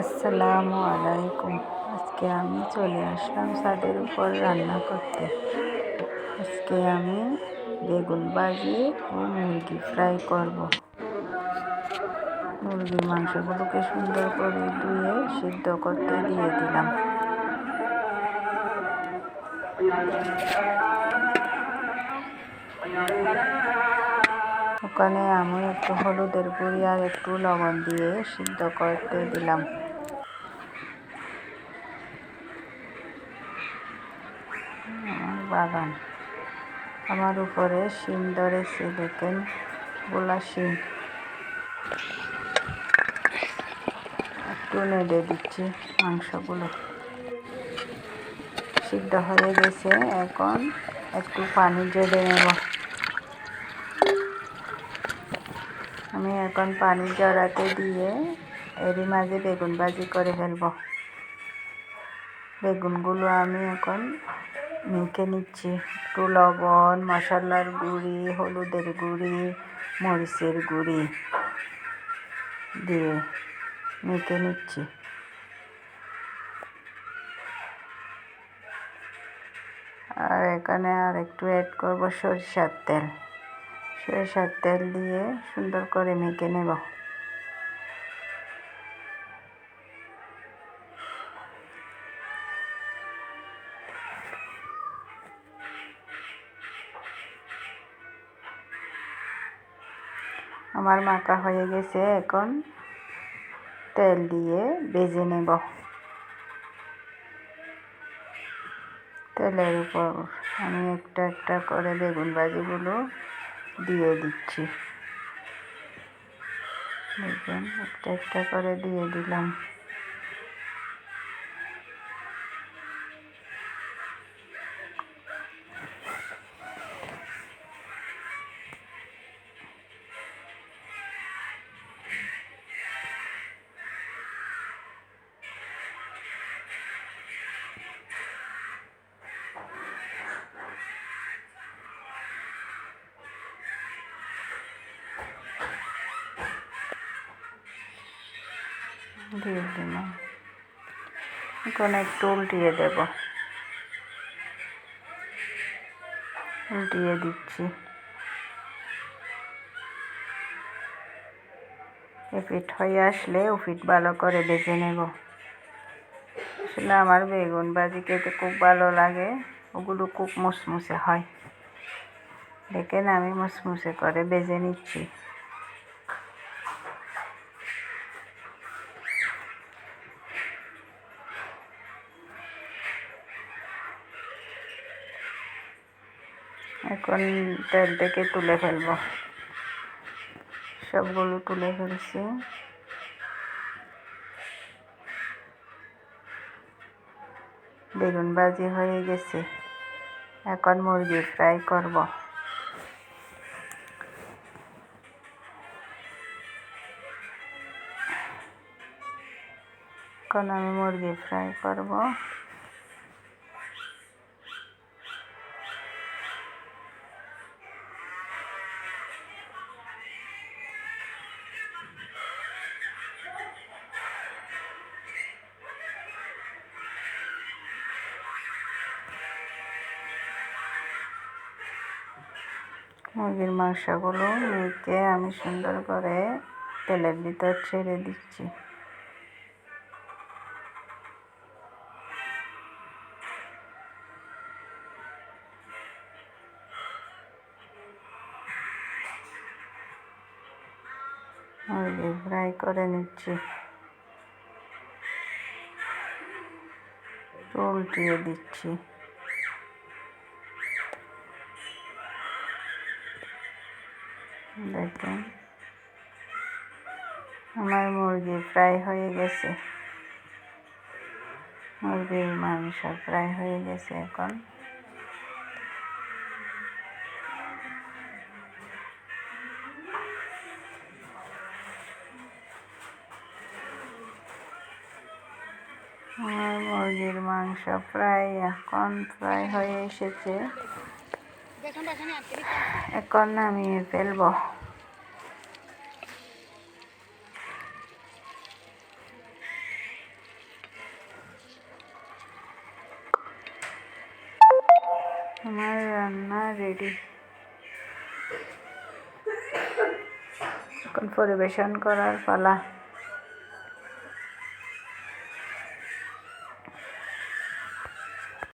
আসসালামু আলাইকুম। আজকে আমি চলে আসলাম ছাদের উপর রান্না করতে। আজকে আমি বেগুন ভাজি ও মুরগি ফ্রাই করব। মুরগির মাংসগুলোকে সুন্দর করে ধুয়ে সিদ্ধ করতে দিয়ে দিলাম। ওখানে আমি একটু হলুদের গুঁড়ি আর একটু লবণ দিয়ে সিদ্ধ করতে দিলাম। বাগান। আমার উপরে শিম ধরেছে দেখেন গোলা শিম। একটু নেড়ে দিচ্ছি মাংসগুলো। সিদ্ধ হয়ে গেছে, এখন একটু পানি জেলে নেব। আমি এখন পানি জড়াতে দিয়ে এরই মাঝে বেগুন ভাজি করে ফেলব। বেগুনগুলো আমি এখন মেখে নিচ্ছি। একটু লবণ, মশলার গুঁড়ি, হলুদের গুঁড়ি, মরিচের গুঁড়ি দিয়ে মেখে নিচ্ছি। আর এখানে আর একটু অ্যাড করব সরিষার তেল। সরিষার তেল দিয়ে সুন্দর করে মেখে নেব। আমার মাখা হয়ে গেছে, এখন তেল দিয়ে বেজে নেব। তেলের উপর আমি একটা একটা করে বেগুন বাজিগুলো দিয়ে দিচ্ছি। দেখবেন একটা একটা করে দিয়ে দিলাম। দিয়ে দিলাম। এখন একটু উল্টিয়ে দেব। উল্টিয়ে দিচ্ছি। এপিট হয়ে আসলে উপিট ভালো করে বেজে নেব। আসলে আমার বেগুন ভাজি খেতে খুব ভালো লাগে, ওগুলো খুব মুসমুসে হয়। দেখেন আমি মুসমুসে করে বেজে নিচ্ছি। এখন তেল থেকে তুলে ফেলব। সবগুলো তুলে ফেলছি। বেগুন ভাজি হয়ে গেছে। এখন মুরগি ফ্রাই করব। এখন আমি মুরগি ফ্রাই করব। মুরগির মাংসগুলো মেখে আমি সুন্দর করে তেলের ভিতর ছেড়ে দিচ্ছি। মুরগি ফ্রাই করে নিচ্ছি। চুল দিয়ে দিচ্ছি। দেখুন। আমার মুরগি ফ্রাই হয়ে গেছে। মুরগির মাংস ফ্রাই হয়ে গেছে এখন। আমার মুরগির মাংস প্রায় এখন ফ্রাই হয়ে এসেছে। এখন আমি ফেলব। আমার রান্না রেডি এখন পরিবেশন করার পালা।